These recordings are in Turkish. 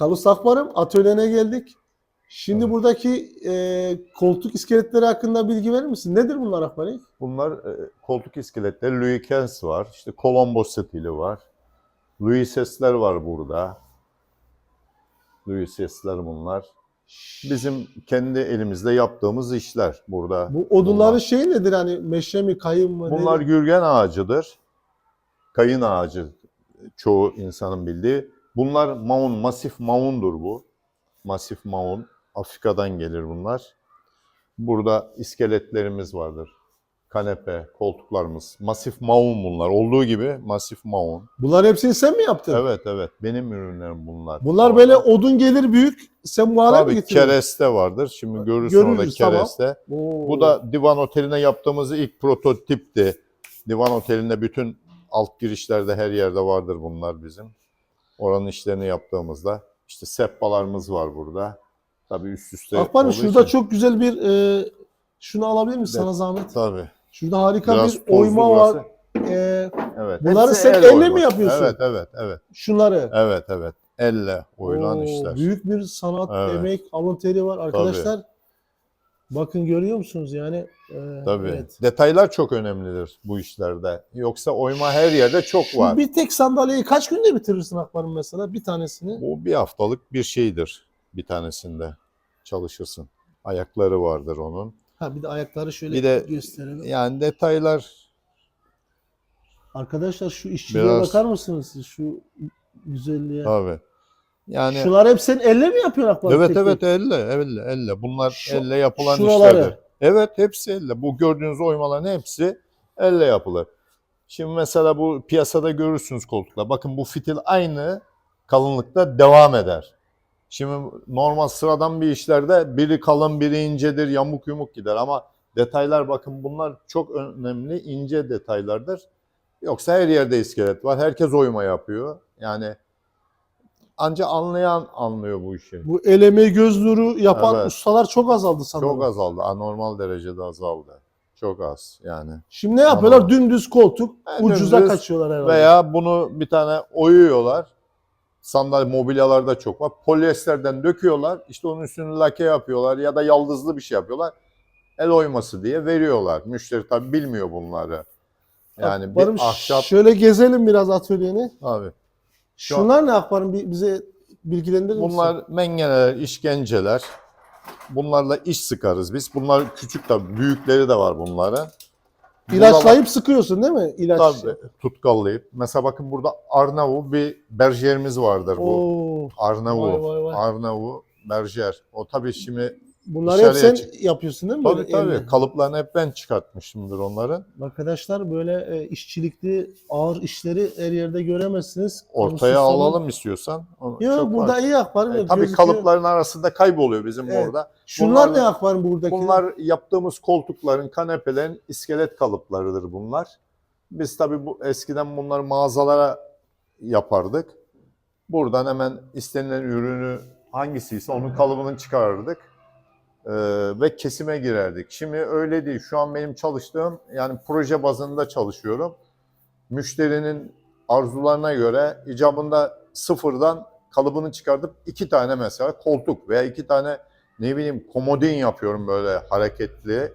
Kalus Akbar'ım atölyene geldik. Şimdi Evet. buradaki e, koltuk iskeletleri hakkında bilgi verir misin? Nedir bunlar Akbar'ım? Bunlar e, koltuk iskeletleri Louis Kens var. İşte Colombo stili var. Louis sesler var burada. Louis sesler bunlar. Bizim kendi elimizde yaptığımız işler burada. Bu odunların şeyi nedir? Hani meşe mi, kayın mı? Bunlar nedir? gürgen ağacıdır. Kayın ağacı çoğu insanın bildiği. Bunlar maun, masif maundur bu. Masif maun. Afrika'dan gelir bunlar. Burada iskeletlerimiz vardır. Kanepe, koltuklarımız. Masif maun bunlar. Olduğu gibi masif maun. Bunlar hepsini sen mi yaptın? Evet evet. Benim ürünlerim bunlar. Bunlar böyle odun gelir büyük. Sen bu mi Tabii getirdin? kereste vardır. Şimdi görürsün Görürüz, orada tamam. kereste. Oo. Bu da Divan Oteli'ne yaptığımız ilk prototipti. Divan Oteli'nde bütün alt girişlerde her yerde vardır bunlar bizim. Oranın işlerini yaptığımızda. işte sehpalarımız var burada. Tabii üst üste olduğu şurada için- çok güzel bir e, şunu alabilir misin Evet. sana zahmet? Tabii. Şurada harika Biraz bir oyma burası. var. E, Evet. Bunları Hepsi sen el elle mi oyması. yapıyorsun? Evet, evet, evet. şunları. Evet, evet. Elle oyulan Oo, işler. Büyük bir sanat, Evet. emek, alın teri var arkadaşlar. Bakın görüyor musunuz yani? E, Tabii. evet. Detaylar çok önemlidir bu işlerde. Yoksa oyma her yerde çok var. bir tek sandalyeyi kaç günde bitirirsin Akbar'ım mesela bir tanesini? Bu bir haftalık bir şeydir bir tanesinde çalışırsın. Ayakları vardır onun. Ha bir de ayakları şöyle Bir de- gösterelim. Yani detaylar Arkadaşlar şu işçiliğe Biraz- bakar mısınız? siz? Şu güzelliğe. tabii. Yani Şunlar hep sen elle mi yapıyorsun Akbar'ım? evet tek evet tek? elle elle elle. Bunlar Şu- elle yapılan şuraları. işlerdir. Evet hepsi elle. Bu gördüğünüz oymaların hepsi elle yapılır. Şimdi mesela bu piyasada görürsünüz koltuklar. Bakın bu fitil aynı kalınlıkta devam eder. Şimdi normal sıradan bir işlerde biri kalın biri incedir, yamuk yumuk gider ama detaylar bakın bunlar çok önemli ince detaylardır. Yoksa her yerde iskelet var. Herkes oyma yapıyor. Yani anca anlayan anlıyor bu işi. Bu el emeği göz nuru yapan Evet. ustalar çok azaldı sanırım. Çok azaldı. Anormal derecede azaldı. Çok az yani. Şimdi ne yapıyorlar? Anladım. Dümdüz koltuk. Ha, ucuza dümdüz kaçıyorlar herhalde. Veya bunu bir tane oyuyorlar. Sandalye mobilyalarda çok var. Polyesterden döküyorlar. İşte onun üstünü lake yapıyorlar ya da yaldızlı bir şey yapıyorlar. El oyması diye veriyorlar. Müşteri tabi bilmiyor bunları. Yani Akbar'ım bir ahşap Şöyle gezelim biraz atölyeni. abi. Şu Şunlar ne Akbar'ım? Bir- bize bilgilendirir misin? Bunlar mengeneler, işkenceler. Bunlarla iş sıkarız biz. Bunlar küçük tabi. Büyükleri de var bunların. İlaçlayıp sıkıyorsun değil mi? İlaç. Tabii tutkallayıp. Mesela bakın burada Arnavu bir berjerimiz vardır bu. Oo. Arnavu. Vay vay vay. Arnavu berjer. O tabii şimdi Bunları hep sen çık- yapıyorsun değil mi? tabii Böyle tabii elle? kalıplarını hep ben çıkartmışımdır onların. Arkadaşlar böyle e, işçilikli ağır işleri her yerde göremezsiniz. Ortaya Kamusuz salon- alalım istiyorsan. Onu Yok çok burada var. iyi Akbar'ım. E, yok, tabii gözüküyor. kalıpların arasında kayboluyor bizim Evet. orada. Şunlar bunlar- ne Akbar'ım buradaki? Bunlar yaptığımız koltukların, kanepelerin iskelet kalıplarıdır bunlar. Biz tabii bu eskiden bunları mağazalara yapardık. Buradan hemen istenilen ürünü hangisiyse onun kalıbını çıkarırdık. Ee, ve kesime girerdik. Şimdi öyle değil. Şu an benim çalıştığım yani proje bazında çalışıyorum. Müşterinin arzularına göre icabında sıfırdan kalıbını çıkartıp iki tane mesela koltuk veya iki tane ne bileyim komodin yapıyorum böyle hareketli.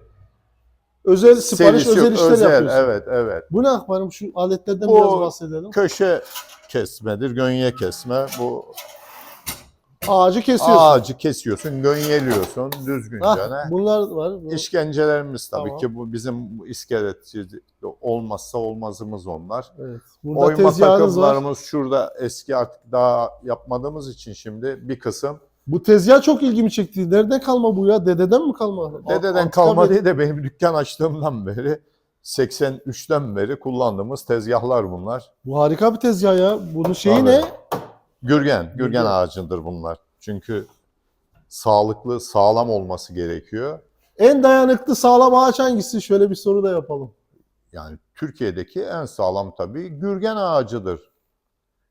özel sipariş, Serisi özel yok, işler özel, yapıyorsun. Evet, evet. Bu ne Akbar'ım? Şu aletlerden Bu- biraz bahsedelim. Köşe kesmedir, gönye kesme. Bu Ağacı kesiyorsun. ağacı kesiyorsun, gönyeliyorsun düzgünce. Hah, bunlar var. Bu- İşkencelerimiz tabii Tamam. ki bu bizim iskelet olmazsa olmazımız onlar. Evet. Burada Oyma tezgahınız var. takımlarımız şurada eski artık daha yapmadığımız için şimdi bir kısım. Bu tezgah çok ilgimi çekti. Nereden kalma bu ya? Dededen mi kalma? Dededen Antika kalma bir- değil de benim dükkan açtığımdan beri 83'ten beri kullandığımız tezgahlar bunlar. Bu harika bir tezgah ya. Bunun şeyi Tabii. ne? Gürgen, gürgen ağacıdır bunlar. Çünkü sağlıklı, sağlam olması gerekiyor. En dayanıklı sağlam ağaç hangisi? Şöyle bir soru da yapalım. Yani Türkiye'deki en sağlam tabii gürgen ağacıdır.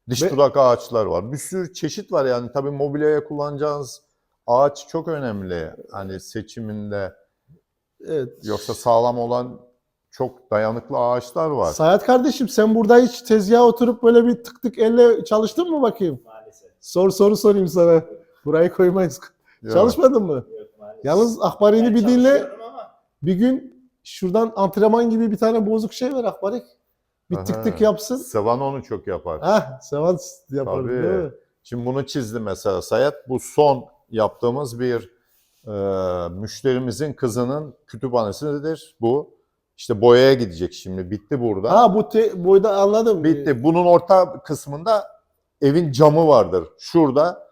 Diş Ve- dudak ağaçlar var. Bir sürü çeşit var yani tabii mobilyaya kullanacağınız ağaç çok önemli. Hani seçiminde Evet. yoksa sağlam olan çok dayanıklı ağaçlar var. Sayat kardeşim sen burada hiç tezgaha oturup böyle bir tık tık elle çalıştın mı bakayım? Maalesef. Sor soru sorayım sana. Burayı koymayız. Yok. Çalışmadın mı? Yalnız akbarini bir dinle. Bir gün şuradan antrenman gibi bir tane bozuk şey ver akbarik. Bir tık Aha. tık yapsın. Sevan onu çok yapar. Heh, sevan yapar Tabii. değil mi? Şimdi bunu çizdi mesela Sayat. Bu son yaptığımız bir e, müşterimizin kızının kütüphanesidir bu. İşte boyaya gidecek şimdi. Bitti burada. Ha bu te, boyda anladım. Bitti. Bunun orta kısmında evin camı vardır. Şurada.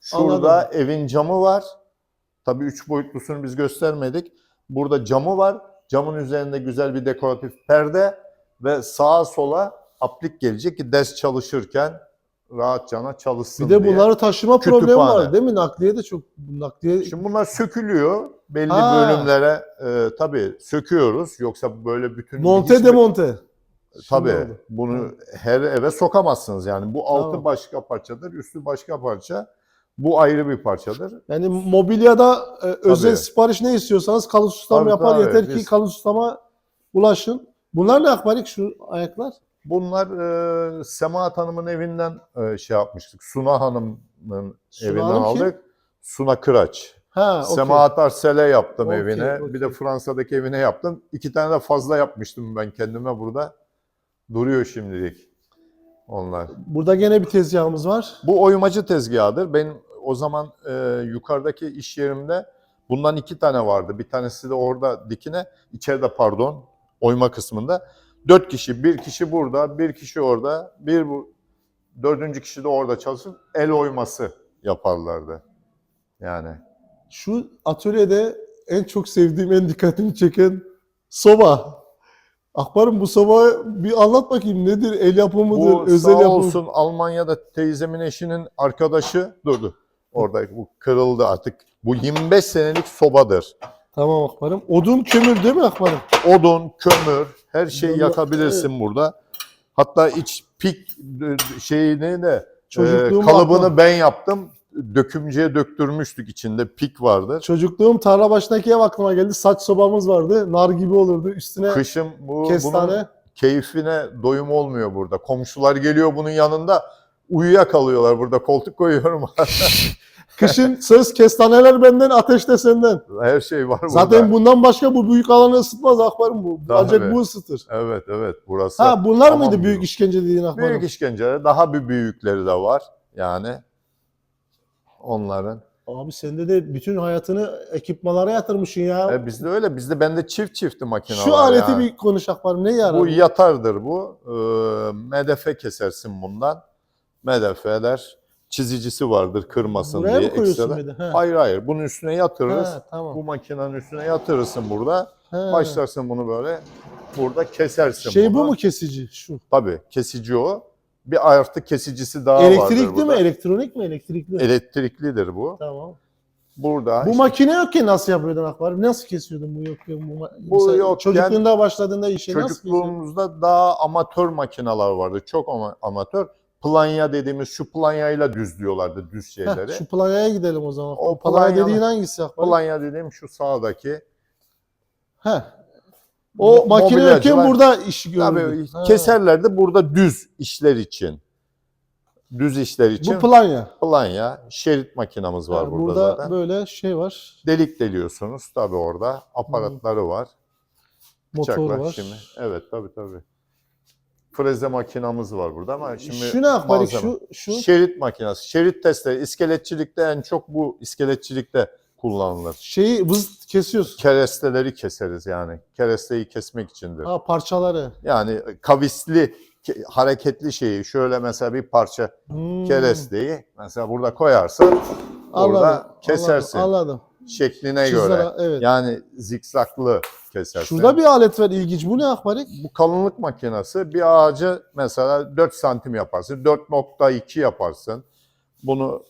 Şurada Anladım. evin camı var. Tabii üç boyutlusunu biz göstermedik. Burada camı var. Camın üzerinde güzel bir dekoratif perde ve sağa sola aplik gelecek ki ders çalışırken rahatçana çalışsın Bir de diye. bunları taşıma problemi var değil mi? Nakliye de çok nakliye Şimdi bunlar sökülüyor. Belli Ha. bölümlere e, tabii söküyoruz. Yoksa böyle bütün monte hiçbir- demonte. Şimdi Tabii oldu. bunu her eve sokamazsınız yani. Bu altı Tamam. başka parçadır, üstü başka parça. Bu ayrı bir parçadır. Yani mobilyada e, özel Tabii. sipariş ne istiyorsanız kalı sustam Tabii, yapar. tabii. Yeter ki Biz- kalı sustama ulaşın. Bunlar ne akbarik şu ayaklar? Bunlar e, Semahat Hanım'ın evinden e, şey yapmıştık. Suna Hanım'ın Suna evinden Hanım kim? aldık. Suna Kıraç. Ha, okey. Semahat Arsel'e yaptım Okey, evine. okey. Bir de Fransa'daki evine yaptım. İki tane de fazla yapmıştım ben kendime burada. Duruyor şimdilik onlar. Burada gene bir tezgahımız var. Bu oymacı tezgahıdır. Ben o zaman e, yukarıdaki iş yerimde bundan iki tane vardı. Bir tanesi de orada dikine, içeride pardon, oyma kısmında. Dört kişi, bir kişi burada, bir kişi orada, bir bu, dördüncü kişi de orada çalışıp el oyması yaparlardı. Yani Şu atölyede en çok sevdiğim, en dikkatimi çeken soba. Akbarım bu soba bir anlat bakayım nedir? El yapımıdır, bu özel sağ yapım. olsun Almanya'da teyzemin eşinin arkadaşı durdu. Orada bu kırıldı artık. Bu 25 senelik sobadır. Tamam akbarım. Odun kömür değil mi akbarım? odun, kömür, her şeyi Vallahi, yakabilirsin burada. Hatta iç pik e, şeyini de e, kalıbını aklıma- ben yaptım. Dökümcüye döktürmüştük içinde pik vardır. Çocukluğum tarla başındaki ev aklıma geldi. Saç sobamız vardı. Nar gibi olurdu. Üstüne Kışın bu kestane. bunun keyfine doyum olmuyor burada. Komşular geliyor bunun yanında uyuyakalıyorlar burada koltuk koyuyorum. Kışın söz kestaneler benden, ateş de senden. her şey var burada. Zaten bundan başka bu büyük alanı ısıtmaz akbarım bu. Tabii. Ancak bu ısıtır. Evet evet burası. Ha bunlar Tamam mıydı büyük işkence dediğin akbarım? Büyük işkenceler daha bir büyükleri de var yani onların. Abi sende de bütün hayatını ekipmalara yatırmışsın ya. E bizde öyle. Bizde bende çift çifti makine Şu var aleti yani. bir konuş akbarım. Ne yarar? Bu yatardır bu. Ee, medefe kesersin bundan. Medefeler çizicisi vardır kırmasın Buraya diye mı koyuyorsun ekstra. bir de? Ha. Hayır hayır. Bunun üstüne yatırırız. Ha, tamam. Bu makinenin üstüne yatırırsın burada. Ha. Başlarsın bunu böyle. Burada kesersin Şey bunu. bu mu kesici? Şu. Tabii kesici o. Bir artı kesicisi daha vardır Elektrikli mi? burada. Elektronik mi? Elektrikli. Elektriklidir bu. Tamam. Burada Bu işte makine yokken nasıl yapıyordun akbarım? Nasıl kesiyordun bu yokken? Bu, Bu Mesela yokken Çocukluğunda başladığında işe nasıl? Çocukluğumuzda daha amatör makineler vardı. Çok ama amatör. Planya dediğimiz şu planyayla düzlüyorlardı düz Heh, şeyleri. şu planyaya gidelim o zaman. O planya planyalı- dediğin hangisi akbarım? Planya dediğim şu sağdaki. Heh. O Mo- makine mobilyacılar- yokken burada işi gördüm. Tabii Ha. keserlerdi burada düz işler için. Düz işler için Bu planya. planya, şerit makinamız var Ha, burada, burada zaten. böyle şey var. Delik deliyorsunuz tabii orada. Aparatları var. Motor Bıçaklar var. şimdi. Evet tabii tabii. Freze makinamız var burada ama şimdi şu ne malzeme. Şu, şu. Şerit makinesi. Şerit testleri. İskeletçilikte en çok bu iskeletçilikte kullanılır. Şeyi vız kesiyorsun. Keresteleri keseriz yani. Keresteyi kesmek içindir. Ha parçaları. Yani kavisli, ke- hareketli şeyi şöyle mesela bir parça Hmm. keresteyi mesela burada koyarsın orada kesersin. Anladım. anladım. şekline Çizgiler, göre. evet. Yani zikzaklı kesersin. Şurada bir alet var ilginç. Bu ne akbarik? bu kalınlık makinesi bir ağacı mesela 4 santim yaparsın, 4.2 yaparsın. Bunu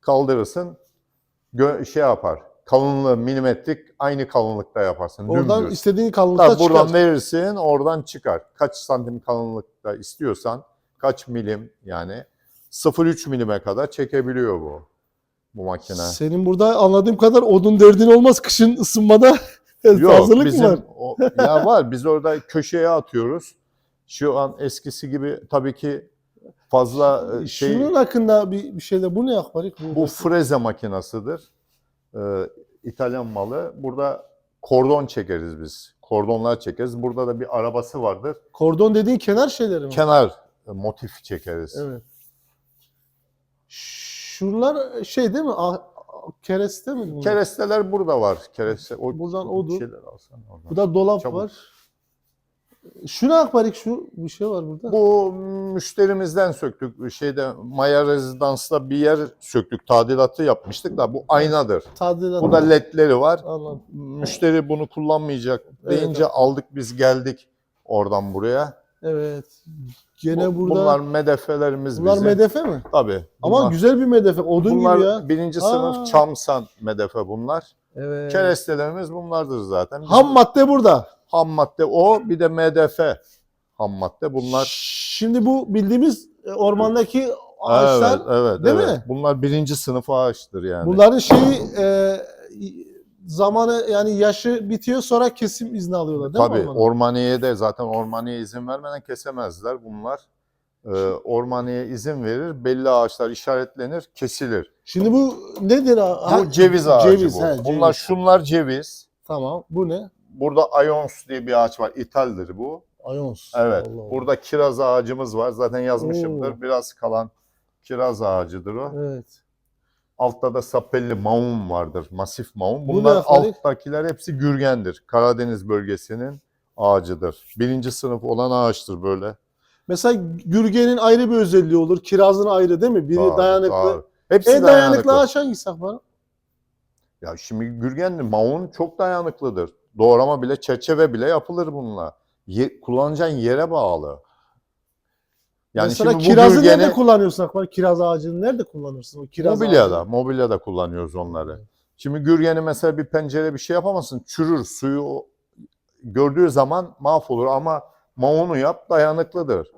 kaldırırsın, şey yapar. Kalınlığı milimetrik aynı kalınlıkta yaparsın. Oradan dümdüz. istediğin kalınlıkta Tabii buradan çıkar. verirsin, oradan çıkar. Kaç santim kalınlıkta istiyorsan, kaç milim yani 0.3 milime kadar çekebiliyor bu bu makine. Senin burada anladığım kadar odun derdin olmaz kışın ısınmada. Yok Hazırlık bizim mı var? o- ya var biz orada köşeye atıyoruz. Şu an eskisi gibi tabii ki fazla e, şey Şunun hakkında bir, bir şey de bu ne akbarik? bu freze makinasıdır. Ee, İtalyan malı. Burada kordon çekeriz biz. Kordonlar çekeriz. Burada da bir arabası vardır. Kordon dediğin kenar şeyleri mi? Kenar e, motif çekeriz. Evet. Şunlar şey değil mi? Ah, kereste mi? bunlar? Keresteler burada var. Kereste o Buradan odur. şeyler oradan. Da dolap Çabuk. var. Şu ne akbarik? Şu bir şey var burada. Bu müşterimizden söktük. Şeyde Maya Rezidans'ta bir yer söktük. Tadilatı yapmıştık da bu aynadır. Tadilat. Bu da ledleri var. Anladım. Müşteri bunu kullanmayacak deyince evet. aldık biz geldik oradan buraya. Evet. Gene Bu- burada. Bunlar medefelerimiz bunlar bizim. medefe mi? Tabii. Ama bunlar- güzel bir medefe. Odun bunlar gibi ya. birinci Aa. sınıf çamsan medefe bunlar. Evet. Kerestelerimiz bunlardır zaten. Biz- Ham madde burada. ham madde o bir de MDF ham madde bunlar. Şimdi bu bildiğimiz e, ormandaki ağaçlar evet, evet, değil evet. mi? Bunlar birinci sınıf ağaçtır yani. bunların şeyi e, zamanı yani yaşı bitiyor sonra kesim izni alıyorlar değil Tabii mi? ormanda? ormaniye de zaten ormaniye izin vermeden kesemezler bunlar. Ee, ormaniye izin verir, belli ağaçlar işaretlenir, kesilir. Şimdi bu nedir? ha? Bu ceviz ağacı ceviz, bu. he, Bunlar ceviz. şunlar ceviz. Tamam. Bu ne? Burada Ions diye bir ağaç var. İthaldir bu. Ayons. Evet. Allah Allah. Burada kiraz ağacımız var. Zaten yazmışımdır. Oo. Biraz kalan kiraz ağacıdır o. Evet. Altta da sapelli maun vardır. Masif maun. Bu Bunlar ne efendim? alttakiler hepsi gürgendir. Karadeniz bölgesinin ağacıdır. Birinci sınıf olan ağaçtır böyle. Mesela gürgenin ayrı bir özelliği olur. Kirazın ayrı değil mi? Biri Tabii, dayanıklı. tabii. Hepsi En dayanıklı. ağaç hangisi akbar? Ya şimdi gürgen maun çok dayanıklıdır. Doğrama bile, çerçeve bile yapılır bununla. Ye, kullanacağın yere bağlı. Yani Mesela şimdi kirazı gürgeni nerede kullanıyorsun akbar? Kiraz ağacını nerede kullanırsın? O kiraz mobilyada, ağacını? mobilyada kullanıyoruz onları. Şimdi gürgeni mesela bir pencere bir şey yapamazsın. Çürür, suyu gördüğü zaman mahvolur ama maunu yap dayanıklıdır.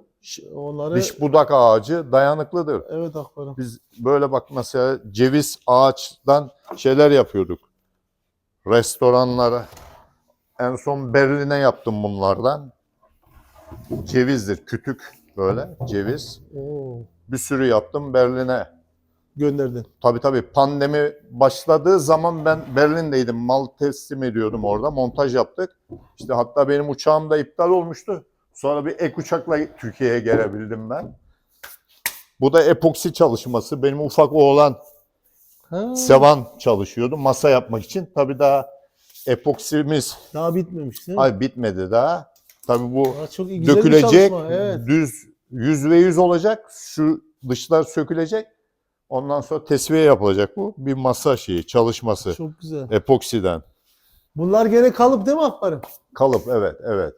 Onları Diş budak ağacı dayanıklıdır. evet akbarım. Biz böyle bak mesela ceviz ağaçtan şeyler yapıyorduk. Restoranlara. En son Berlin'e yaptım bunlardan. Cevizdir, kütük böyle ceviz. Oo, Bir sürü yaptım Berlin'e. gönderdin. Tabii tabii pandemi başladığı zaman ben Berlin'deydim. Mal teslim ediyordum orada. Montaj yaptık. İşte hatta benim uçağım da iptal olmuştu. Sonra bir ek uçakla Türkiye'ye gelebildim ben. Bu da epoksi çalışması. Benim ufak oğlan Ha, Sevan çalışıyordu masa yapmak için. Tabii daha epoksimiz daha bitmemiş değil mi? ay bitmedi daha. Tabii bu Aa, çok güzel dökülecek, çalışma, Evet. düz yüz ve yüz olacak. Şu dışlar sökülecek. Ondan sonra tesviye yapılacak bu. Bir masa şeyi, çalışması. Çok güzel. Epoksiden. Bunlar gene kalıp değil mi akbarım? Kalıp, evet, evet.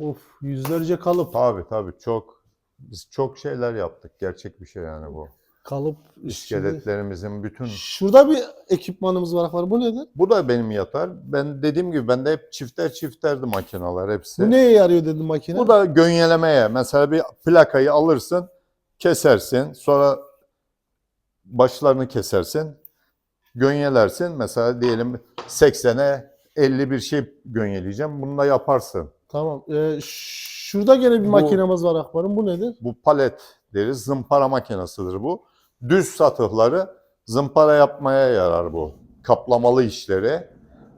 Of yüzlerce kalıp. Tabii tabii çok, biz çok şeyler yaptık. Gerçek bir şey yani bu. Kalıp. Şimdi- İskeletlerimizin bütün... Şurada bir ekipmanımız var akbarım. Bu nedir? Bu da benim yatar. Ben dediğim gibi bende hep çifter çifterdi makineler hepsi. Bu neye yarıyor dedim makine? Bu da gönyelemeye. Mesela bir plakayı alırsın, kesersin. Sonra başlarını kesersin. Gönyelersin. Mesela diyelim 80'e 50 bir şey gönyeleyeceğim. Bunu da yaparsın. Tamam. Ee, şurada gene bir Bu- makinemiz var akbarım. Bu nedir? Bu palet deriz. Zımpara makinesidir bu. Düz satıhları zımpara yapmaya yarar bu. Kaplamalı işleri.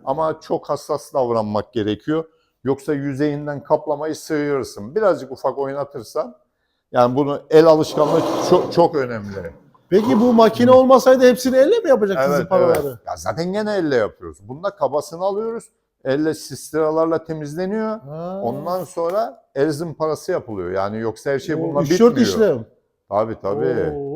Ama çok hassas davranmak gerekiyor. Yoksa yüzeyinden kaplamayı sıyırırsın. Birazcık ufak oynatırsan yani bunu el alışkanlığı çok çok önemli. Peki bu makine olmasaydı hepsini elle mi yapacaksınız Evet, paraları? evet. Ya zaten gene elle yapıyoruz. Bunda kabasını alıyoruz. Elle sistiralarla temizleniyor. Ha. Ondan sonra el zımparası yapılıyor. Yani yoksa her şey bununla bitmiyor. dört işlem. Tabii tabii. Oo.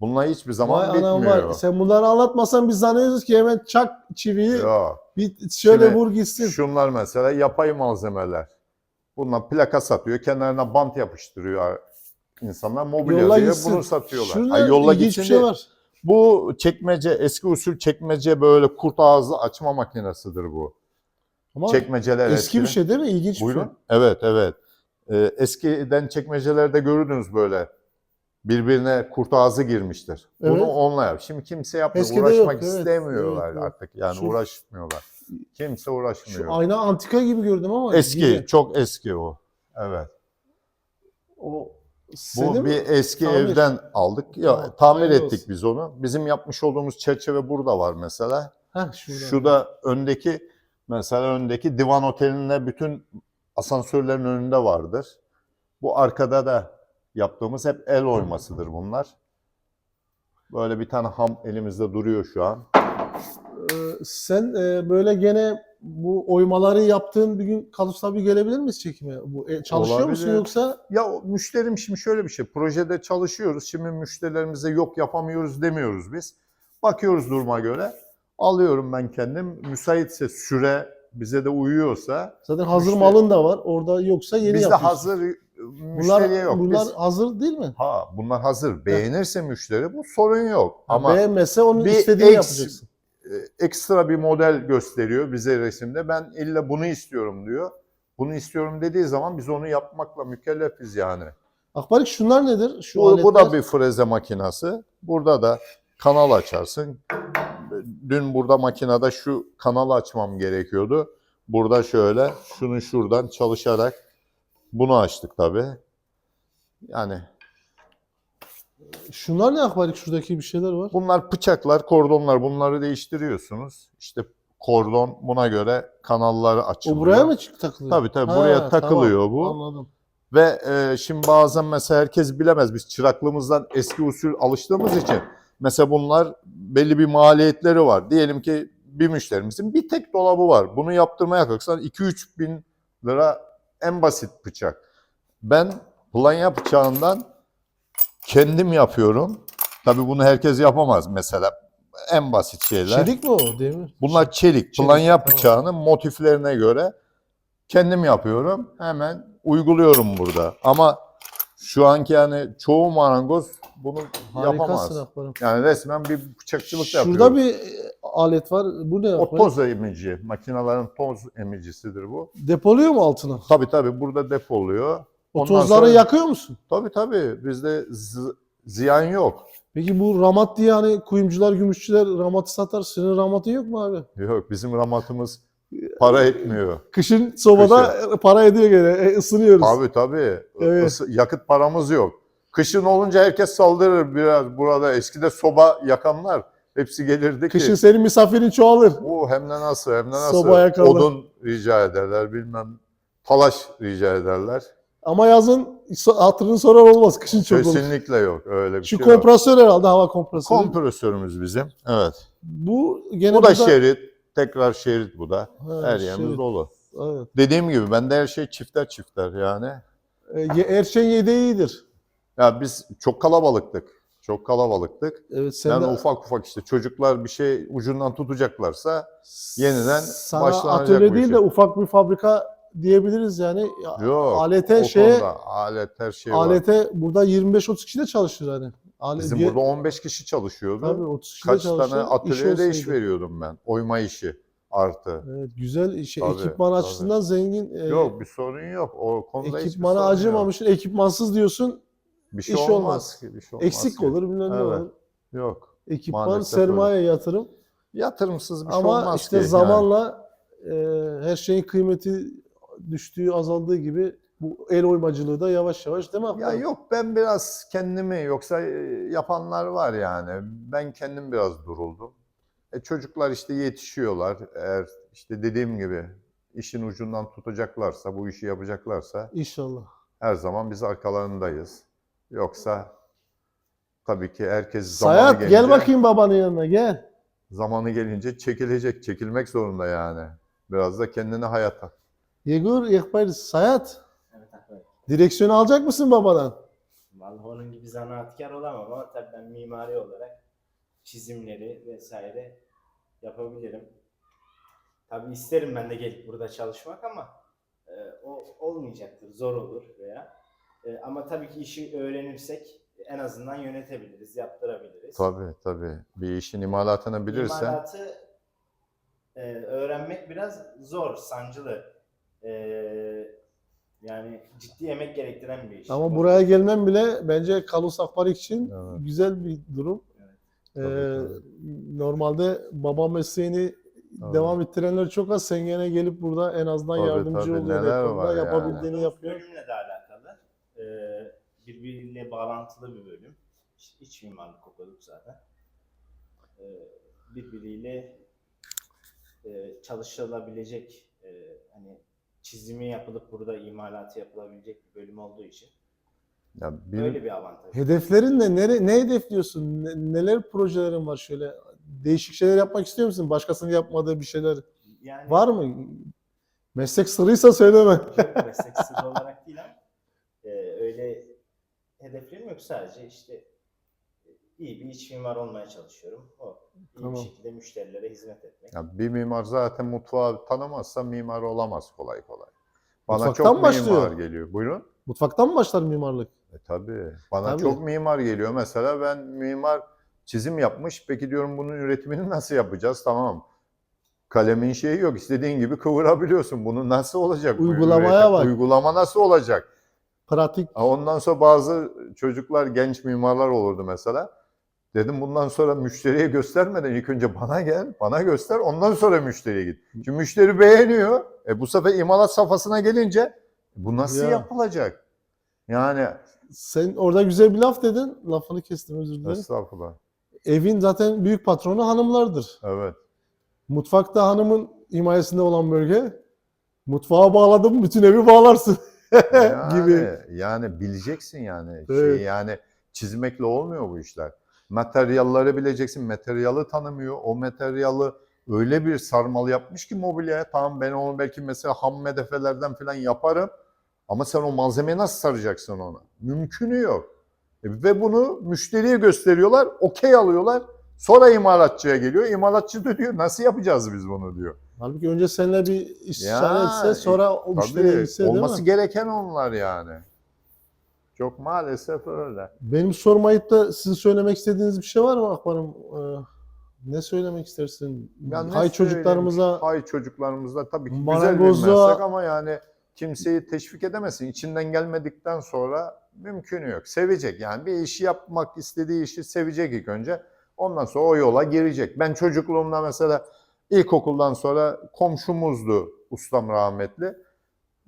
Bununla hiçbir zaman Vay bitmiyor. var. Sen bunları anlatmasan biz zannediyoruz ki hemen çak çiviyi Ya, bir şöyle Şimdi vur gitsin. şunlar mesela yapay malzemeler. Bunlar plaka satıyor. Kenarına bant yapıştırıyor insanlar. Mobilya Yolla diye gitsin. bunu satıyorlar. Şurada Ay, yolla gitsin bir şey var. Bu çekmece, eski usul çekmece böyle kurt ağzı açma makinesidir bu. Ama Çekmeceler eski bir eskiden- şey değil mi? İlginç bir Buyurun. şey. Evet, evet. Ee, eskiden çekmecelerde görürdünüz böyle. Birbirine kurt ağzı girmiştir. Bunu Evet. onunla yap. Şimdi kimse yapmıyor. Eskide Uğraşmak yok, evet. istemiyorlar Evet, artık. Yani Şu- uğraşmıyorlar. Kimse uğraşmıyor. Şu ayna antika gibi gördüm ama Eski, yine çok eski o. Evet. o Bu Senin bir eski Tamir. evden aldık. Ya tamir hayırlı ettik olsun. biz onu. Bizim yapmış olduğumuz çerçeve burada var mesela. Heh, şurada. Şu da öndeki mesela öndeki divan otelinde bütün asansörlerin önünde vardır. Bu arkada da yaptığımız hep el oymasıdır bunlar. Böyle bir tane ham elimizde duruyor şu an. Ee, sen e, böyle gene bu oymaları yaptığın bir gün Kalus abi gelebilir miyiz çekime? Bu e, çalışıyor musun Olabilir. yoksa Ya müşterim şimdi şöyle bir şey. Projede çalışıyoruz. Şimdi müşterilerimize yok yapamıyoruz demiyoruz biz. Bakıyoruz duruma göre. Alıyorum ben kendim. Müsaitse süre bize de uyuyorsa zaten hazır Müşteri- malın da var. Orada yoksa yeni bizde yapıyorsun. hazır Bunlar, müşteriye yok. bunlar Biz- hazır değil mi? ha bunlar hazır. Beğenirse müşteri bu sorun yok. Ama beğenmezse onun bir istediğini eks- yapacaksın. e, ekstra bir model gösteriyor bize resimde. Ben illa bunu istiyorum diyor. Bunu istiyorum dediği zaman biz onu yapmakla mükellefiz yani. Akbarik şunlar nedir? Şu Bu, bu da bir freze makinası. Burada da kanal açarsın. Dün burada makinede şu kanalı açmam gerekiyordu. Burada şöyle şunu şuradan çalışarak bunu açtık tabi. Yani Şunlar ne Akbarik? Şuradaki bir şeyler var. bunlar bıçaklar, kordonlar bunları değiştiriyorsunuz. İşte kordon buna göre kanalları O açılıyor. buraya mı çık- takılıyor? Tabii tabii buraya takılıyor bu. Anladım. Ve e, şimdi bazen mesela herkes bilemez. Biz çıraklığımızdan eski usul alıştığımız için mesela bunlar belli bir maliyetleri var. Diyelim ki bir müşterimizin bir tek dolabı var. Bunu yaptırmaya kalksan 2-3 bin lira en basit bıçak. Ben planya bıçağından kendim yapıyorum. Tabii bunu herkes yapamaz mesela. En basit şeyler. Çelik mi o? Demir. Bunlar çelik. Çelik, Planya tamam. bıçağının motiflerine göre kendim yapıyorum. Hemen uyguluyorum burada. Ama şu anki yani çoğu marangoz bunu yapamaz. Harikasın Akbarik. Yani resmen bir bıçakçılık yapıyor. Şurada bir e, alet var. Bu ne? o Akbarik? toz emici. Makinelerin toz emicisidir bu. Depoluyor mu altına? Tabii tabii burada depoluyor. O Ondan tozları sonra- yakıyor musun? Tabii tabii bizde z- ziyan yok. Peki bu ramat diye hani kuyumcular, gümüşçüler ramatı satar. Senin ramatın yok mu abi? Yok bizim ramatımız para etmiyor. Kışın sobada para ediyor gene. E, ısınıyoruz. Tabii tabii. Evet. Isı- yakıt paramız yok. Kışın olunca herkes saldırır biraz burada. Eskide soba yakanlar hepsi gelirdi ki. Kışın senin misafirin çoğalır. Bu hem de nasıl hem de nasıl. Soba yakarlar. Odun rica ederler bilmem. Talaş rica ederler. Ama yazın hatırını soran olmaz. Kışın çok olur. Kesinlikle yok öyle bir Şu şey yok. kompresör herhalde hava kompresörü. Kompresörümüz bizim. Evet. bu gene Bu da burada- şerit. Tekrar şerit bu da. Ha, Her yerimiz şerit. dolu. Evet. Dediğim gibi bende her şey çifter çifter yani. E, Erçen yedeği iyidir. Ya biz çok kalabalıktık. Çok kalabalıktık. Evet sen Yani de ufak ufak işte çocuklar bir şey ucundan tutacaklarsa yeniden sana başlanacak atölye değil işe. de ufak bir fabrika diyebiliriz yani. Ya, yok. alete şeye konuda alet her şey var. alete burada 25-30 kişi de çalışır hani. Alet, Bizim diye- burada 15 kişi çalışıyordu. tabii 30 kişi Kaç tane atölyede iş, olsaydı. veriyordum ben. Oyma işi artı. Evet, güzel iş. Tabii, Ekipman tabii. açısından zengin. e, Yok bir sorun yok. O konuda ekipmana sorun yok. acımamışsın. Ekipmansız diyorsun. Bir şey iş olmaz. olmaz. ki, Bir şey olmaz eksik ki. olur bilmem ne Evet. olur. Yok. Ekipman, Maalesef sermaye, yatırım. Yatırımsız bir şey Ama olmaz işte ki. zamanla e, her şeyin kıymeti düştüğü, azaldığı gibi bu el oymacılığı da yavaş yavaş değil mi? Ya yok ben biraz kendimi yoksa e, yapanlar var yani. Ben kendim biraz duruldum. E çocuklar işte yetişiyorlar. Eğer işte dediğim gibi işin ucundan tutacaklarsa, bu işi yapacaklarsa İnşallah. her zaman biz arkalarındayız. Yoksa tabii ki herkes zamanı Sayat gelince, gel bakayım babanın yanına gel. zamanı gelince çekilecek, çekilmek zorunda yani. Biraz da kendini hayata. Yegur, Yekbayr, Sayat. Direksiyonu alacak mısın babadan? Vallahi onun gibi zanaatkar olamam ama tabii ben mimari olarak çizimleri vesaire yapabilirim. Tabii isterim ben de gelip burada çalışmak ama e, o olmayacaktır, zor olur veya. E, ama tabii ki işi öğrenirsek en azından yönetebiliriz, yaptırabiliriz. Tabii tabii. Bir işin imalatını bilirsen İmalatı e, öğrenmek biraz zor, sancılı. E, yani ciddi emek gerektiren bir iş. Ama buraya gelmem bile bence Kalus Akbarik için Evet. güzel bir durum. Evet. Ee, Tabii, normalde baba mesleğini Tabii. devam ettirenler çok az. Sen gene gelip burada en azından Tabii, yardımcı tabii. oluyor. Neler konuda var yani. yapabildiğini yapıyor. Bölümle de alakalı. Ee, birbiriyle bağlantılı bir bölüm. İç, iç mimarlık okuduk zaten. Ee, birbiriyle e, çalışılabilecek e, hani çizimi yapılıp burada imalatı yapılabilecek bir bölüm olduğu için Ya bir, öyle bir avantaj. Hedeflerin ne? Nere, ne hedefliyorsun? Ne- neler projelerin var şöyle? Değişik şeyler yapmak istiyor musun? Başkasının yapmadığı bir şeyler Yani var mı? Meslek sırrıysa söyleme. Yok, meslek sırrı olarak değil ama e, öyle hedeflerim yok sadece işte iyi bir iç mimar olmaya çalışıyorum. O iyi Tamam. bir şekilde müşterilere hizmet etmek. ya bir mimar zaten mutfağı tanımazsa mimar olamaz kolay kolay. Bana Mutfaktan çok başlıyor? mimar geliyor. Buyurun. Mutfaktan mı başlar mimarlık? E tabii. Bana Tabii. çok mimar geliyor. Mesela ben mimar çizim yapmış. Peki diyorum bunun üretimini nasıl yapacağız? Tamam. Kalemin şeyi yok. İstediğin gibi kıvırabiliyorsun. Bunu nasıl olacak? bu Uygulamaya bak. Uygulama nasıl olacak? Pratik. Ondan sonra bazı çocuklar, genç mimarlar olurdu mesela. Dedim bundan sonra müşteriye göstermeden ilk önce bana gel, bana göster, ondan sonra müşteriye git. Çünkü müşteri beğeniyor. E bu sefer imalat safhasına gelince bu nasıl Ya. yapılacak? Yani Sen orada güzel bir laf dedin. Lafını kestim özür dilerim. estağfurullah. Evin zaten büyük patronu hanımlardır. Evet. Mutfakta hanımın himayesinde olan bölge. Mutfağa bağladın bütün evi bağlarsın Yani, gibi. yani bileceksin yani. Evet. Şey yani çizmekle olmuyor bu işler. Materyalleri bileceksin. Materyali tanımıyor. O materyali öyle bir sarmal yapmış ki mobilyaya. Tamam ben onu belki mesela ham medefelerden falan yaparım. Ama sen o malzemeyi nasıl saracaksın ona? Mümkünü yok. E, Ve bunu müşteriye gösteriyorlar. Okey alıyorlar. Sonra imalatçıya geliyor. İmalatçı da diyor nasıl yapacağız biz bunu diyor. Halbuki önce seninle bir istişare etse sonra o müşteriye gitse değil olması mi? gereken onlar yani. Çok maalesef öyle. Benim sormayıp da sizin söylemek istediğiniz bir şey var mı Akbar'ım? Ee, ne söylemek istersin? Ya ne Hay çocuklarımıza Hay çocuklarımızda tabii ki güzel Marangozluğa- bir meslek ama yani kimseyi teşvik edemezsin. İçinden gelmedikten sonra mümkünü yok. Sevecek yani bir işi yapmak istediği işi sevecek ilk önce. Ondan sonra o yola girecek. Ben çocukluğumda mesela ilkokuldan sonra komşumuzdu ustam rahmetli.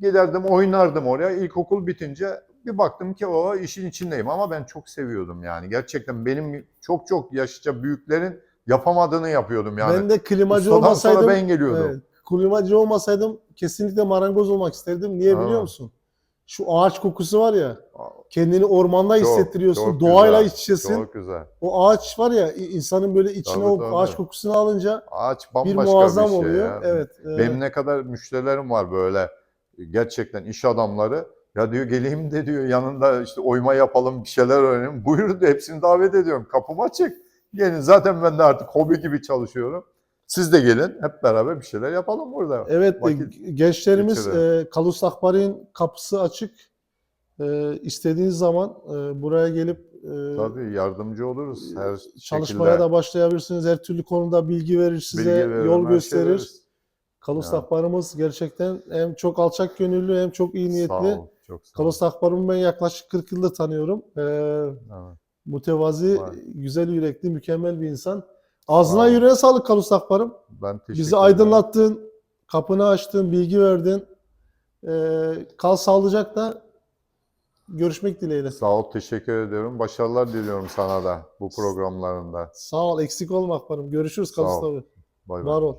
Giderdim oynardım oraya. İlkokul bitince bir baktım ki o işin içindeyim ama ben çok seviyordum yani. Gerçekten benim çok çok yaşça büyüklerin yapamadığını yapıyordum yani. ben de klimacı Ustadan olmasaydım ben geliyordum. Evet, klimacı olmasaydım kesinlikle marangoz olmak isterdim. Niye Ha. biliyor musun? Şu ağaç kokusu var ya kendini ormanda Çok, hissettiriyorsun. çok doğayla güzel, iç içesin. Çok güzel. O ağaç var ya insanın böyle içine Tabii, o tabii. ağaç kokusunu alınca Ağaç bir bambaşka muazzam bir şey oluyor. ya. Evet. Benim ne kadar müşterilerim var böyle gerçekten iş adamları. Ya diyor geleyim de diyor yanında işte oyma yapalım bir şeyler öğrenelim. Buyur de hepsini davet ediyorum. Kapım açık. Gelin zaten ben de artık hobi gibi çalışıyorum. Siz de gelin hep beraber bir şeyler yapalım burada. Evet, e, Vakit gençlerimiz geçirelim. e, Kalus Akbar'ın kapısı açık. E, istediğiniz zaman e, buraya gelip e, Tabii yardımcı oluruz her çalışmaya şekilde. da başlayabilirsiniz. Her türlü konuda bilgi verir, size Bilgi veririm, yol her şey gösterir. veririz. Kalus Ya. Akbar'ımız gerçekten hem çok alçak gönüllü hem çok iyi Sağ niyetli. ol, çok sağ. Kalus Akbar'ımı ben yaklaşık 40 yıldır tanıyorum. E, Evet. mütevazi, Var. güzel yürekli, mükemmel bir insan. Ağzına Sağ ol. yüreğine sağlık Kalus Akbar'ım. Ben teşekkür Bizi ederim. aydınlattın, kapını açtın, bilgi verdin. Ee, kal sağlıcakla. Görüşmek dileğiyle. Sağ ol, teşekkür ediyorum. Başarılar diliyorum sana da bu programlarında. Sağ ol, eksik olma Akbar'ım. Görüşürüz. Kalus abi. Bay bay. Var ol.